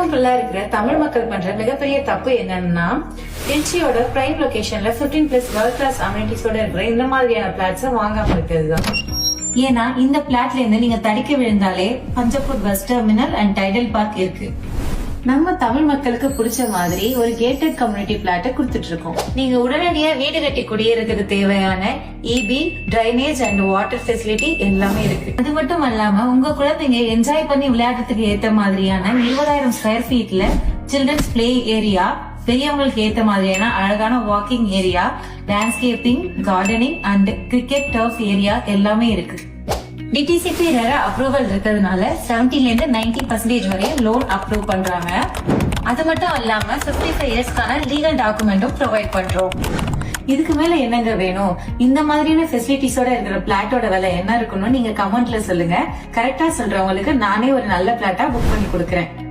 உலகம் ஃபுல்லா இருக்கிற தமிழ் மக்கள் பண்ற மிகப்பெரிய தப்பு என்னன்னா திருச்சியோட பிரைம் லொகேஷன்ல 15 பிளஸ் வேர்ல்ட் கிளாஸ் அமெனிட்டிஸோட இருக்கிற இந்த மாதிரியான பிளாட்ஸ் வாங்காம இருக்கிறது தான் ஏன்னா இந்த பிளாட்ல இருந்து நீங்க தடிக்க விழுந்தாலே Panjappur bus terminal and Tidel park இருக்கு. நம்ம தமிழ் மக்களுக்கு பிடிச்ச மாதிரி ஒரு கேட்டட் கம்யூனிட்டி பிளாட்டை கொடுத்துட்டு இருக்கோம் நீங்க உடனடியா வீடு கட்டி குடியேறதுக்கு தேவையான EB drainage and water facility எல்லாமே இருக்கு. அது மட்டும் அல்லாம உங்க குழந்தைங்க என்ஜாய் பண்ணி விளையாடுறதுக்கு ஏத்த மாதிரியான இருபதாயிரம் ஸ்கொயர் ஃபீட்ல சில்ட்ரன்ஸ் பிளே ஏரியா பெரியவங்களுக்கு ஏத்த மாதிரியான அழகான walking area landscaping gardening and cricket turf area எல்லாமே இருக்கு. டிடிசிபி ரெர அப்ரூவல் இருக்கிறதுனால 70 நைன்டி இருந்து 90% பர்சன்டேஜ் வரையும் லோன் அப்ரூவ் பண்றாங்க. அது மட்டும் இல்லாம 55 ஃபைவ் இயர்ஸ்க்கான லீகல் டாக்குமெண்ட்டும் ப்ரொவைட் பண்றோம். இதுக்கு மேல என்னங்க வேணும்? இந்த மாதிரியான ஃபெசிலிட்டிஸோட இருக்கிற பிளாட்டோட விலை என்ன இருக்குன்னு நீங்க கமெண்ட்ல சொல்லுங்க. கரெக்டா சொல்றவங்களுக்கு நானே ஒரு நல்ல பிளாட்டா புக் பண்ணி கொடுக்குறேன்.